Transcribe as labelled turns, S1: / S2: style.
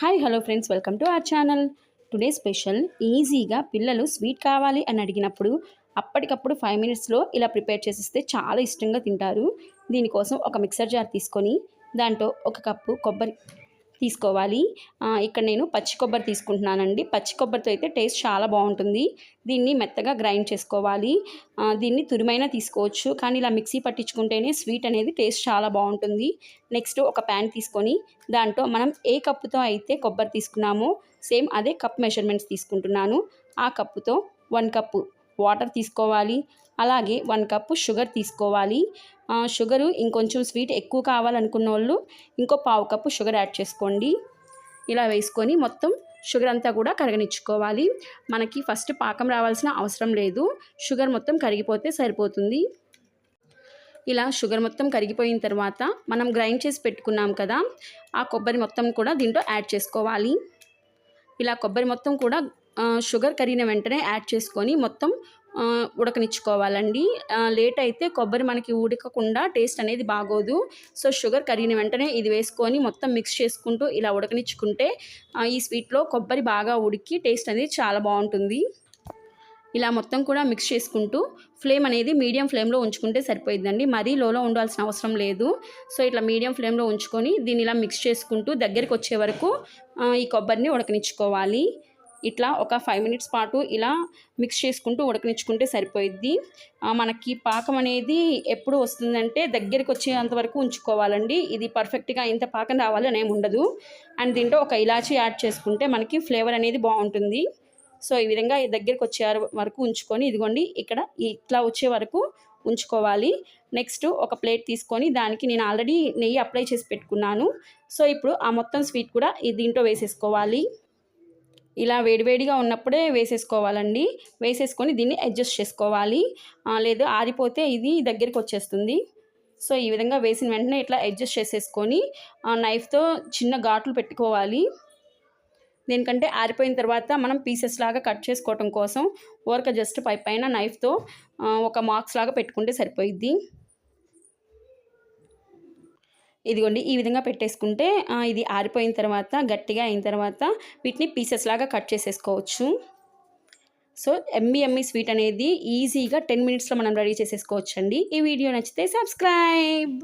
S1: Hi hello friends welcome to our channel. Today special ఈజీగా పిల్లలు sweet కావాలి అని అడిగినప్పుడు అప్పటికప్పుడు ఫైవ్ మినిట్స్లో ఇలా ప్రిపేర్ చేసిస్తే చాలా ఇష్టంగా తింటారు. దీనికోసం ఒక మిక్సర్ జార్ తీసుకొని దాంట్లో ఒక కప్పు కొబ్బరి తీసుకోవాలి. ఇక్కడ నేను పచ్చి కొబ్బరి తీసుకుంటున్నానండి. పచ్చి కొబ్బరితో అయితే టేస్ట్ చాలా బాగుంటుంది. దీన్ని మెత్తగా గ్రైండ్ చేసుకోవాలి. దీన్ని తురిమైనా తీసుకోవచ్చు. కానీ ఇలా మిక్సీ పట్టించుకుంటేనే స్వీట్ అనేది టేస్ట్ చాలా బాగుంటుంది. నెక్స్ట్ ఒక ప్యాన్ తీసుకొని దాంట్లో మనం ఏ కప్పుతో అయితే కొబ్బరి తీసుకున్నామో సేమ్ అదే కప్ మెజర్మెంట్స్ తీసుకుంటున్నాను. ఆ కప్పుతో వన్ కప్పు వాటర్ తీసుకోవాలి. అలాగే వన్ కప్పు షుగర్ తీసుకోవాలి. షుగరు ఇంకొంచెం స్వీట్ ఎక్కువ కావాలనుకున్న వాళ్ళు ఇంకో పావు కప్పు షుగర్ యాడ్ చేసుకోండి. ఇలా వేసుకొని మొత్తం షుగర్ అంతా కూడా కరగనిచ్చుకోవాలి. మనకి ఫస్ట్ పాకం రావాల్సిన అవసరం లేదు. షుగర్ మొత్తం కరిగిపోతే సరిపోతుంది. ఇలా షుగర్ మొత్తం కరిగిపోయిన తర్వాత మనం గ్రైండ్ చేసి పెట్టుకున్నాం కదా ఆ కొబ్బరి మొత్తం కూడా దీంట్లో యాడ్ చేసుకోవాలి. ఇలా కొబ్బరి మొత్తం కూడా షుగర్ కరిగిన వెంటనే యాడ్ చేసుకొని మొత్తం ఉడకనిచ్చుకోవాలండి. లేట్ అయితే కొబ్బరి మనకి ఉడకకుండా టేస్ట్ అనేది బాగోదు. సో షుగర్ కరిగిన వెంటనే ఇది వేసుకొని మొత్తం మిక్స్ చేసుకుంటూ ఇలా ఉడకనిచ్చుకుంటే ఈ స్వీట్లో కొబ్బరి బాగా ఉడికి టేస్ట్ అనేది చాలా బాగుంటుంది. ఇలా మొత్తం కూడా మిక్స్ చేసుకుంటూ ఫ్లేమ్ అనేది మీడియం ఫ్లేమ్లో ఉంచుకుంటే సరిపోయిందండి మరీ లోలో ఉండాల్సిన అవసరం లేదు. సో ఇట్లా మీడియం ఫ్లేమ్లో ఉంచుకొని దీన్ని ఇలా మిక్స్ చేసుకుంటూ దగ్గరికి వచ్చే వరకు ఈ కొబ్బరిని ఉడకనిచ్చుకోవాలి. ఇట్లా ఒక ఫైవ్ మినిట్స్ పాటు ఇలా మిక్స్ చేసుకుంటూ ఉడకనిచ్చుకుంటే సరిపోయిద్ది. మనకి పాకం అనేది ఎప్పుడు వస్తుందంటే దగ్గరికి వచ్చేంత వరకు ఉంచుకోవాలండి. ఇది పర్ఫెక్ట్గా ఇంత పాకం రావాలి ఏమి ఉండదు. అండ్ దీంట్లో ఒక ఇలాచీ యాడ్ చేసుకుంటే మనకి ఫ్లేవర్ అనేది బాగుంటుంది. సో ఈ విధంగా ఈ దగ్గరికి వచ్చే వరకు ఉంచుకొని ఇదిగోండి ఇక్కడ ఇట్లా వచ్చే వరకు ఉంచుకోవాలి. నెక్స్ట్ ఒక ప్లేట్ తీసుకొని దానికి నేను ఆల్రెడీ నెయ్యి అప్లై చేసి పెట్టుకున్నాను. సో ఇప్పుడు ఆ మొత్తం స్వీట్ కూడా ఈ దీంట్లో వేసేసుకోవాలి. ఇలా వేడివేడిగా ఉన్నప్పుడే వేసేసుకోవాలండి. వేసేసుకొని దీన్ని అడ్జస్ట్ చేసుకోవాలి. లేదు ఆరిపోతే ఇది దగ్గరికి వచ్చేస్తుంది సో ఈ విధంగా వేసిన వెంటనే ఇట్లా అడ్జస్ట్ చేసేసుకొని నైఫ్తో చిన్న ఘాట్లు పెట్టుకోవాలి. దేనికంటే ఆరిపోయిన తర్వాత మనం పీసెస్ లాగా కట్ చేసుకోవటం కోసం ఊరక జస్ట్ పై పైన నైఫ్తో ఒక మార్క్స్ లాగా పెట్టుకుంటే సరిపోయిద్ది. ఇదిగోండి ఈ విధంగా పెట్టేసుకుంటే ఇది ఆరిపోయిన తర్వాత గట్టిగా అయిన తర్వాత వీటిని పీసెస్ లాగా కట్ చేసేసుకోవచ్చు. సో ఎమ్మి ఎమ్మి స్వీట్ అనేది ఈజీగా టెన్ మినిట్స్లో మనం రెడీ చేసేసుకోవచ్చు ఈ వీడియో నచ్చితే సబ్స్క్రైబ్!